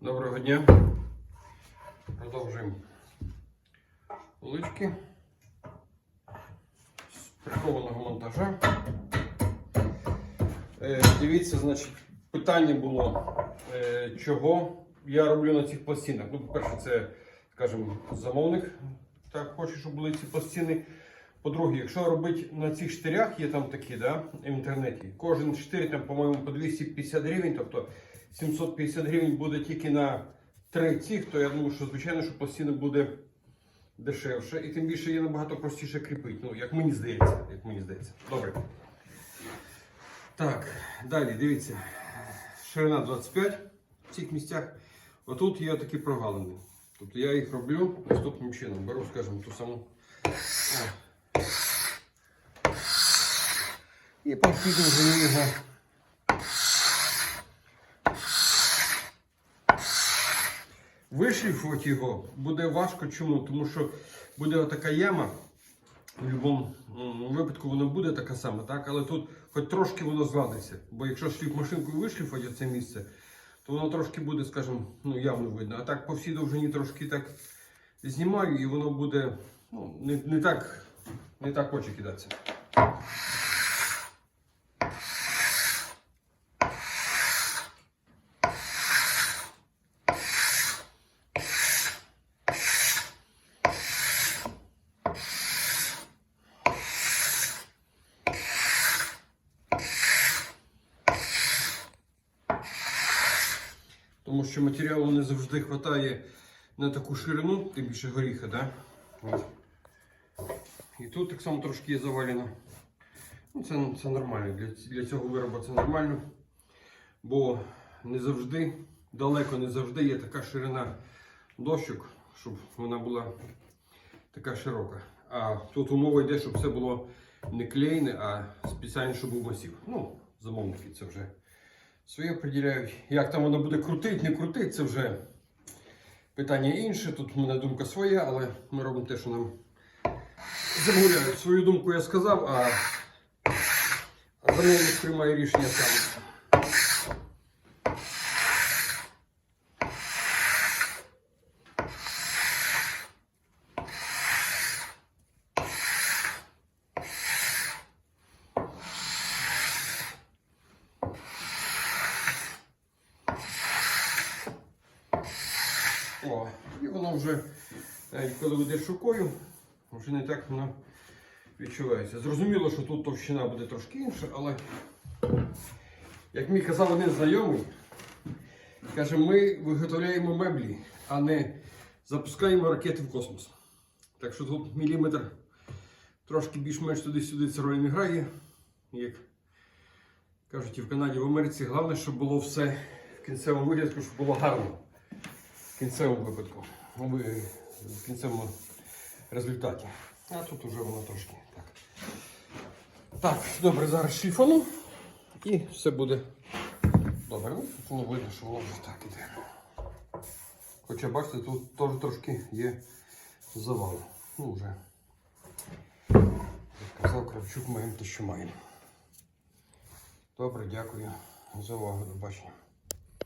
Доброго дня. Продовжуємо полички з прихованого монтажа. Е, дивіться, значить, питання було, е, чого я роблю на цих пластинах. Ну, по-перше, це, скажімо, замовник так хоче, щоб були ці пластини. По-друге, якщо робити на цих штирях, є там такі, да, в інтернеті, кожен штир там, по-моєму, по 250 гривень, тобто 750 гривень буде тільки на три цих, то я думаю, що звичайно, що пластина буде дешевше. І тим більше є набагато простіше кріпити. Ну, як мені здається. Як мені здається. Добре. Так, далі, дивіться. Ширина 25 в цих місцях. Отут є такі прогалини. Тобто я їх роблю наступним чином. Беру, скажімо, ту саму. І підвожу його. Вишліфувати його буде важко. Чому? Тому що буде така яма. В будь-якому випадку воно буде така сама, так? але тут хоч трошки воно згладиться. Бо якщо шліф машинкою вишліфувати це місце, то воно трошки буде, скажімо, ну, явно видно. А так по всій довжині трошки так знімаю і воно буде ну, не, не, так, не так очі кидатися. Тому що матеріалу не завжди вистачає на таку ширину, тим більше горіха, да? І тут так само трошки є завалено. Ну, це, це нормально. Для, для цього виробу це нормально. Бо не завжди, далеко не завжди є така ширина дощок, щоб вона була така широка. А тут умова йде, щоб це було не клейне, а спеціально, щоб був масів. Ну, замовники це вже своє приділяють. Як там воно буде крутить, не крутить, це вже питання інше. Тут в мене думка своя, але ми робимо те, що нам замовляють. Свою думку я сказав, а а замовник приймає рішення сам. О, і воно вже, навіть коли ведеш рукою, вже не так воно відчувається. Зрозуміло, що тут товщина буде трошки інша, але як мені казав один знайомий, каже, ми виготовляємо меблі, а не запускаємо ракети в космос. Так що тут міліметр трошки більш-менш туди-сюди це роль не грає. Як кажуть і в Канаді, в Америці, головне, щоб було все в кінцевому вигляді, щоб було гарно кінцевому випадку, ну, в кінцевому результаті. А тут уже воно трошки так. Так, добре, зараз шліфану і все буде добре. Ну, воно видно, що воно вже так іде. Хоча бачите, тут теж трошки є завал. Ну вже. Як казав Кравчук, маємо те, що маємо. Добре, дякую за увагу. До бачення.